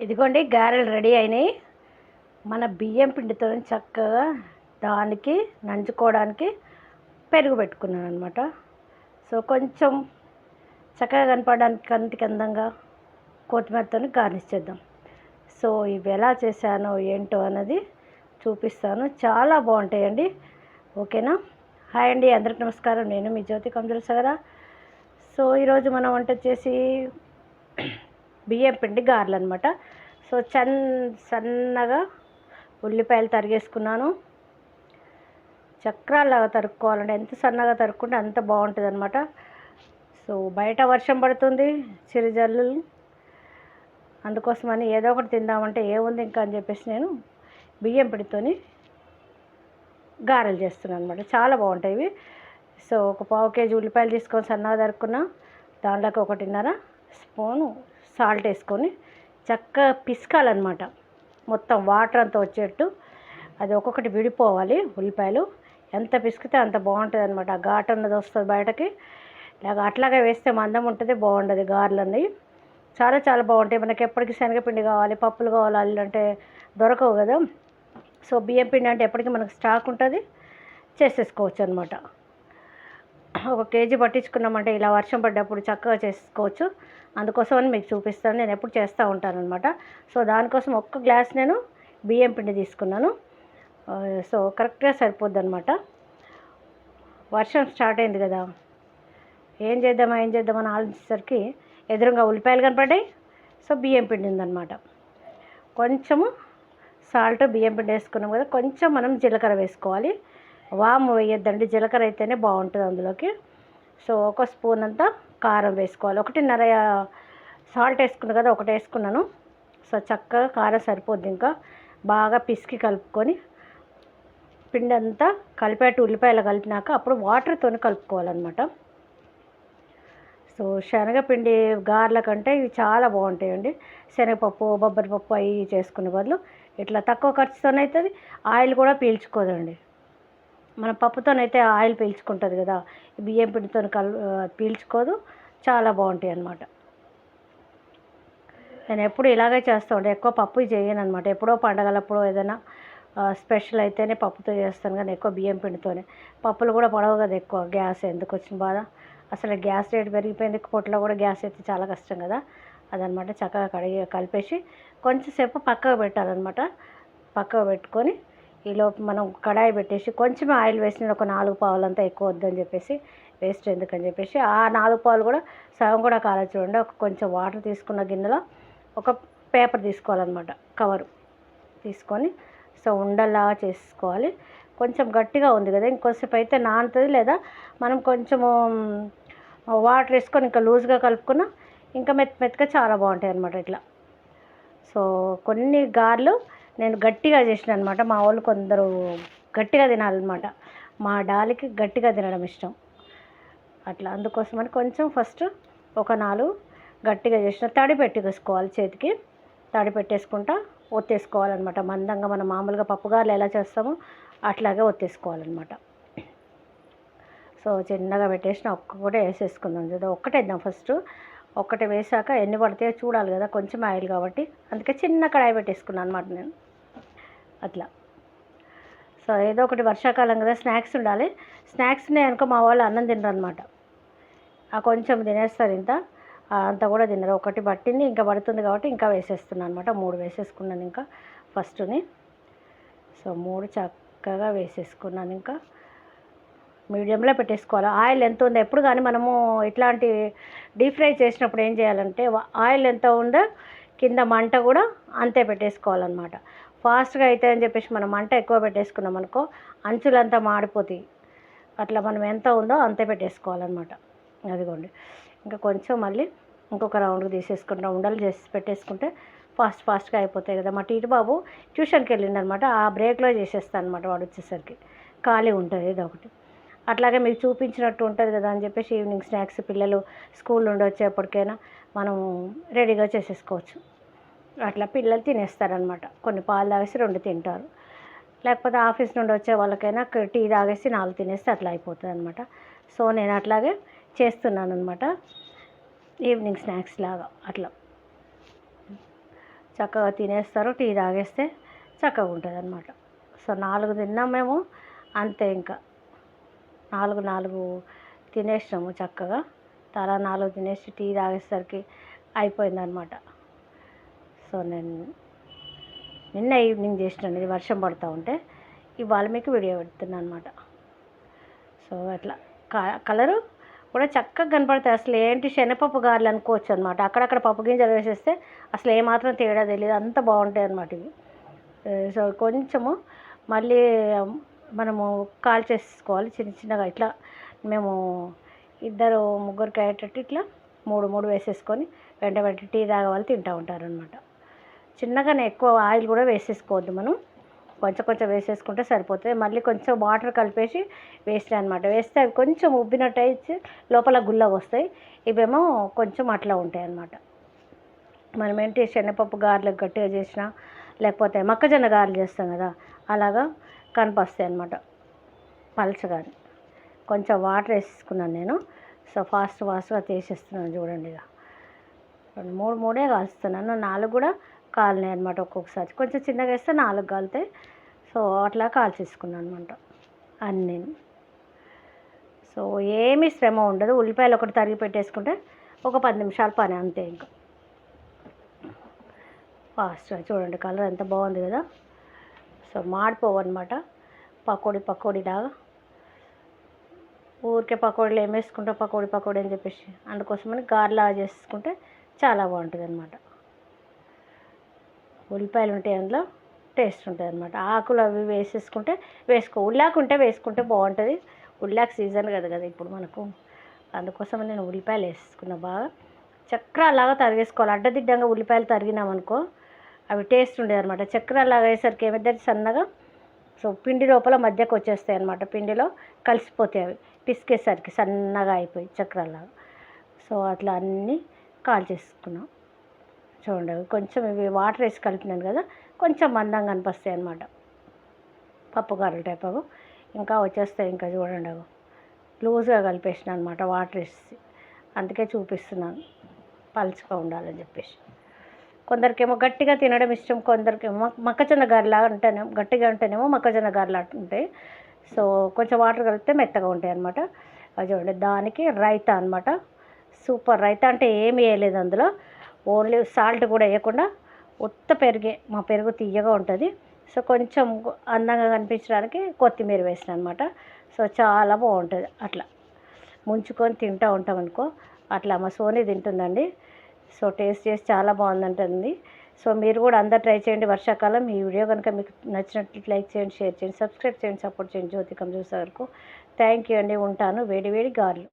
ఇదిగోండి గారెలు రెడీ అయినాయి. మన బియ్యం పిండితో చక్కగా దానికి నంచుకోవడానికి పెరుగు పెట్టుకున్నాను అనమాట సో కొంచెం చక్కగా కనపడడానికి కంటికి అందంగా కొత్తిమీరతో గార్నిష్ చేద్దాం. సో ఇవి ఎలా చేశానో ఏంటో అన్నది చూపిస్తాను. చాలా బాగుంటాయండి. ఓకేనా? హాయ్ అండి అందరికి నమస్కారం. నేను మీ జ్యోతి కందుల సగరా. సో ఈరోజు మనం వంట వచ్చేసి బియ్యం పిండి గారెలు అనమాట సో చన్ సన్నగా ఉల్లిపాయలు తరిగేసుకున్నాను. చక్రాల్లాగా తరుక్కోవాలంటే ఎంత సన్నగా తరుక్కుంటే అంత బాగుంటుంది అనమాట సో బయట వర్షం పడుతుంది చిరుజల్లు అందుకోసమని ఏదో ఒకటి తిందామంటే ఏముంది ఇంకా అని చెప్పేసి నేను బియ్యం పిండితోని గారెలు చేస్తున్నాను అనమాట చాలా బాగుంటాయి ఇవి. సో ఒక పావు కేజీ ఉల్లిపాయలు తీసుకొని సన్నగా తరుక్కున్నా దాంట్లోకి ఒకటిన్నర స్పూను సాల్ట్ వేసుకొని చక్కగా పిసకాలన్నమాట. మొత్తం వాటర్ అంతా వచ్చేట్టు అది ఒక్కొక్కటి విడిపోవాలి ఉల్లిపాయలు. ఎంత పిసికితే అంత బాగుంటుంది అనమాట ఘాట్ అన్నది వస్తుంది బయటకి. లేక అట్లాగే వేస్తే మందం ఉంటుంది బాగుంటుంది గారెలు అన్నవి. చాలా చాలా బాగుంటాయి. మనకి ఎప్పటికీ శనగపిండి కావాలి పప్పులు కావాలి అంటే దొరకవు కదా. సో బియ్యం పిండి అంటే ఎప్పటికీ మనకు స్టాక్ ఉంటుంది. చేసేసుకోవచ్చు అనమాట ఒక కేజీ పట్టించుకున్నామంటే ఇలా వర్షం పడ్డప్పుడు చక్కగా చేసుకోవచ్చు. అందుకోసమని మీకు చూపిస్తాను. నేను ఎప్పుడు చేస్తూ ఉంటాను అనమాట సో దానికోసం ఒక్క గ్లాస్ నేను బియ్యం పిండి తీసుకున్నాను. సో కరెక్ట్గా సరిపోద్ది అనమాట వర్షం స్టార్ట్ అయింది కదా. ఏం చేద్దామా ఏం చేద్దామని ఆలోచించేసరికి ఎదురుగా ఉల్లిపాయలు కనపడ్డాయి. సో బియ్యం పిండి ఉందన్నమాట. కొంచెము సాల్ట్ బియ్యం పిండి వేసుకున్నాం కదా. కొంచెం మనం జీలకర్ర వేసుకోవాలి. వాము వేయొద్దండి జీలకర్ర అయితేనే బాగుంటుంది అందులోకి. సో ఒక స్పూన్ అంతా కారం వేసుకోవాలి. ఒకటిన్నర సాల్ట్ వేసుకున్నాను కదా ఒకటి వేసుకున్నాను. సో చక్కగా కారం సరిపోద్ది ఇంకా. బాగా పిసికి కలుపుకొని పిండి అంతా కలిపేట ఉల్లిపాయలు కలిపినాక అప్పుడు వాటర్తో కలుపుకోవాలన్నమాట. సో శనగపిండి గారెల కంటే ఇవి చాలా బాగుంటాయండి. శనగపప్పు బొబ్బరి పప్పు అవి చేసుకునే బదులు ఇట్లా తక్కువ ఖర్చుతోనే అవుతుంది ఆయిల్ కూడా పీల్చుకోదండి. మన పప్పుతోనైతే ఆయిల్ పీల్చుకుంటుంది కదా. బియ్యం పిండితో కల్ పీల్చుకోదు. చాలా బాగుంటాయి అన్నమాట. నేను ఎప్పుడు ఇలాగే చేస్తూ ఉంటాను ఎక్కువ పప్పు చేయను అనమాట ఎప్పుడో పండగలప్పుడు ఏదైనా స్పెషల్ అయితేనే పప్పుతో చేస్తాను కానీ ఎక్కువ బియ్యం పిండితోనే. పప్పులు కూడా పడవు కదా ఎక్కువ. గ్యాస్ ఎందుకు వచ్చిన బాధ? అసలు గ్యాస్ రేట్ పెరిగిపోయింది. పొట్టలో కూడా గ్యాస్ అయితే చాలా కష్టం కదా. అదనమాట చక్కగా కడిగి కలిపేసి కొంచెంసేపు పక్కకు పెట్టాలన్నమాట. పక్కకు పెట్టుకొని ఈలోపు మనం కడాయి పెట్టేసి కొంచెం ఆయిల్ వేసిన ఒక నాలుగు పావులంతా ఎక్కువ వద్దని చెప్పేసి వేస్ట్ ఎందుకని చెప్పేసి ఆ నాలుగు పావులు కూడా సగం కూడా కాలేదు చూడండి. ఒక కొంచెం వాటర్ తీసుకున్న గిన్నెలో ఒక పేపర్ తీసుకోవాలన్నమాట కవరు తీసుకొని సో ఉండలాగా చేసుకోవాలి. కొంచెం గట్టిగా ఉంది కదా ఇంకోసేపు అయితే నానుతుంది. లేదా మనం కొంచెము వాటర్ వేసుకొని ఇంకా లూజ్గా కలుపుకున్న ఇంకా మెత్త మెత్తగా చాలా బాగుంటాయి అన్నమాట ఇట్లా. సో కొన్ని గార్లు నేను గట్టిగా చేసిన అనమాట మా వాళ్ళు కొందరు గట్టిగా తినాలన్నమాట. మా డాలికి గట్టిగా తినడం ఇష్టం. అట్లా అందుకోసమని కొంచెం ఫస్ట్ ఒక నాలుగు గట్టిగా చేసిన తడి పెట్టేసుకోవాలి చేతికి. తడి పెట్టేసుకుంటా ఒత్తేసుకోవాలన్నమాట. మందంగా మనం మామూలుగా పప్పుగారులు ఎలా చేస్తామో అట్లాగే ఒత్తేసుకోవాలన్నమాట. సో చిన్నగా పెట్టేసిన ఒక్క కూడా వేసేసుకుందాం. చూద్దాం. ఒక్కటే వేద్దాం ఫస్ట్. ఒక్కటే వేసాక ఎన్ని పడితే చూడాలి కదా. కొంచెం ఆయిల్ కాబట్టి. అందుకే చిన్న కడాయి పెట్టేసుకున్నాను అనమాట నేను. అట్లా. సో ఏదో ఒకటి వర్షాకాలం కదా స్నాక్స్ ఉండాలి. స్నాక్స్ అనుకో మా వాళ్ళు అన్నం తినరు అనమాట ఆ కొంచెం తినేస్తారు ఇంత. అంతా అంత కూడా తినరు. ఒకటి పట్టింది ఇంకా పడుతుంది కాబట్టి ఇంకా వేసేస్తున్నాను అనమాట మూడు వేసేసుకున్నాను ఇంకా ఫస్ట్ని. సో మూడు చక్కగా వేసేసుకున్నాను ఇంకా. మీడియంలో పెట్టేసుకోవాలి. ఆయిల్ ఎంత ఉందో ఎప్పుడు కానీ మనము ఇట్లాంటి డీప్ ఫ్రై చేసినప్పుడు ఏం చేయాలంటే ఆయిల్ ఎంత ఉందో కింద మంట కూడా అంతే పెట్టేసుకోవాలన్నమాట. ఫాస్ట్గా అయితే అని చెప్పేసి మనం మంట ఎక్కువ పెట్టేసుకున్నాం అనుకో అంచులంతా మాడిపోతాయి. అట్లా మనం ఎంత ఉందో అంతే పెట్టేసుకోవాలన్నమాట. అదిగోండి. ఇంకా కొంచెం మళ్ళీ ఇంకొక రౌండ్ తీసేసుకుంటాం. ఉండలు చేసి పెట్టేసుకుంటే ఫాస్ట్ ఫాస్ట్గా అయిపోతాయి కదా. మా టీటి బాబు ట్యూషన్కి వెళ్ళిండనమాట. ఆ బ్రేక్లో చేసేస్తాను అనమాట వాడు వచ్చేసరికి. ఖాళీ ఉంటుంది ఇది ఒకటి. అట్లాగే మీకు చూపించినట్టు ఉంటుంది కదా అని చెప్పేసి ఈవినింగ్ స్నాక్స్ పిల్లలు స్కూల్ నుండి వచ్చేప్పటికైనా మనం రెడీగా చేసేసుకోవచ్చు. అట్లా పిల్లలు తినేస్తారనమాట కొన్ని పాలు తాగేసి రెండు తింటారు. లేకపోతే ఆఫీస్ నుండి వచ్చే వాళ్ళకైనా టీ తాగేసి నాలుగు తినేస్తే అట్లా అయిపోతుంది అనమాట సో నేను అట్లాగే చేస్తున్నాను అనమాట ఈవినింగ్ స్నాక్స్ లాగా అట్లా. చక్కగా తినేస్తారు టీ తాగేస్తే చక్కగా ఉంటుంది అనమాట సో నాలుగు తిన్నాం మేము అంతే ఇంకా. నాలుగు నాలుగు తినేసినాము చక్కగా. తలా నాలుగు తినేసి టీ తాగేసరికి అయిపోయిందనమాట సో నేను నిన్న ఈవినింగ్ చేసినాను ఇది వర్షం పడుతూ ఉంటే ఇవాళ మీకు వీడియో పెడుతున్నా అనమాట సో అట్లా కలరు కూడా చక్కగా కనపడతాయి. అసలు ఏంటి శనగపప్పు గారెలు అనుకోవచ్చు అనమాట అక్కడక్కడ పప్పు గింజలు వేసేస్తే అసలు ఏమాత్రం తేడా తెలియదు. అంత బాగుంటాయి అనమాట ఇవి. సో కొంచెము మళ్ళీ మనము కాల్ చేసుకోవాలి. చిన్న చిన్నగా ఇట్లా మేము ఇద్దరు ముగ్గురికి అయ్యేటట్టు ఇట్లా మూడు మూడు వేసేసుకొని వెంట వెంట టీ తాగవాలి తింటూ ఉంటారనమాట చిన్నగానే ఎక్కువ ఆయిల్ కూడా వేసేసుకోవద్దు మనం. కొంచెం కొంచెం వేసేసుకుంటే సరిపోతుంది. మళ్ళీ కొంచెం వాటర్ కలిపేసి వేస్తాయి అనమాట వేస్తే అవి కొంచెం ఉబ్బినట్టు అయితే లోపల గుల్లగా వస్తాయి. ఇవేమో కొంచెం అట్లా ఉంటాయి అన్నమాట. మనం ఏంటి శనగపప్పు గారెలకు గట్టిగా చేసినా లేకపోతే మొక్కజొన్న గారెలు చేస్తాం కదా అలాగా కనిపిస్తాయి అనమాట పలచగా కొంచెం వాటర్ వేసుకున్నాను నేను. సో ఫాస్ట్ ఫాస్ట్గా తీసేస్తున్నాను చూడండి ఇక. రెండు మూడు మూడే కాలుస్తున్నాను. నాలుగు కూడా కాలినాయి అనమాట ఒక్కొక్కసారి. కొంచెం చిన్నగా వేస్తే నాలుగు కాలుతాయి సో అట్లా కాల్చేసుకున్నాను అనమాట అన్నీ. సో ఏమీ శ్రమ ఉండదు. ఉల్లిపాయలు ఒకటి తరిగి పెట్టేసుకుంటే ఒక పది నిమిషాలు పని అంతే ఇంకా. ఫాస్ట్గా చూడండి కలర్ ఎంత బాగుంది కదా. సో మాడిపోవు అనమాట పకోడీ పకోడీ లాగా. ఊరికే పకోడీలు ఏమేసుకుంటా పకోడీ పకోడీ అని చెప్పేసి. అందుకోసమని గార్లా చేసుకుంటే చాలా బాగుంటుంది అనమాట ఉల్లిపాయలు ఉంటాయి అందులో టేస్ట్ ఉంటుంది అనమాట ఆకులు అవి వేసేసుకుంటే వేసుకో ఉల్లాకు ఉంటే వేసుకుంటే బాగుంటుంది. ఉల్లాకు సీజన్ కదా కదా ఇప్పుడు మనకు. అందుకోసం నేను ఉల్లిపాయలు వేసుకున్నా బాగా. చక్రాలాగా తరిగేసుకోవాలి. అడ్డదిడ్డంగా ఉల్లిపాయలు తరిగినామనుకో అవి టేస్ట్ ఉండేది అనమాట చక్రాలాగా వేసరికి ఏమైతే సన్నగా సో పిండి లోపల మధ్యకు వచ్చేస్తాయి అనమాట పిండిలో కలిసిపోతాయి అవి. పిసికేసరికి సన్నగా అయిపోయి చక్రాలాగా సో అట్లా అన్నీ కాల్ చేసుకున్నాం చూడండి కొంచెం ఇవి వాటర్ వేసి కలిపినాను కదా కొంచెం మందంగా అనిపిస్తాయి అనమాట పప్పు టైప్ అవి. ఇంకా వచ్చేస్తాయి ఇంకా చూడండి అవి. లూజ్గా కలిపేసిన అనమాట వాటర్ వేసి. అందుకే చూపిస్తున్నాను పలుచగా ఉండాలని చెప్పేసి. కొందరికేమో గట్టిగా తినడం ఇష్టం కొందరికేమో మొక్కజొన్న గారిలా ఉంటేనేమో గట్టిగా ఉంటేనేమో మొక్కజొన్న గారిలా ఉంటాయి. సో కొంచెం వాటర్ కలిపితే మెత్తగా ఉంటాయి అనమాట చూడండి దానికి రైతా అనమాట సూపర్ రైతా అంటే ఏమి వేయలేదు అందులో. ఓన్లీ సాల్ట్ కూడా వేయకుండా ఉత్త పెరిగే మా పెరుగు తీయగా ఉంటుంది. సో కొంచెం అందంగా కనిపించడానికి కొత్తిమీర వేసిన అనమాట సో చాలా బాగుంటుంది. అట్లా ముంచుకొని తింటూ ఉంటాం అనుకో అట్లా మా సోనీ తింటుందండి. సో టేస్ట్ చేసి చాలా బాగుందంటుంది. సో మీరు కూడా అందరు ట్రై చేయండి వర్షాకాలం. ఈ వీడియో కనుక మీకు నచ్చినట్లు లైక్ చేయండి షేర్ చేయండి సబ్స్క్రైబ్ చేయండి సపోర్ట్ చేయండి. జ్యోతికం చూసే వరకు థ్యాంక్ యూ అండి. ఉంటాను. వేడి వేడి గారెలు.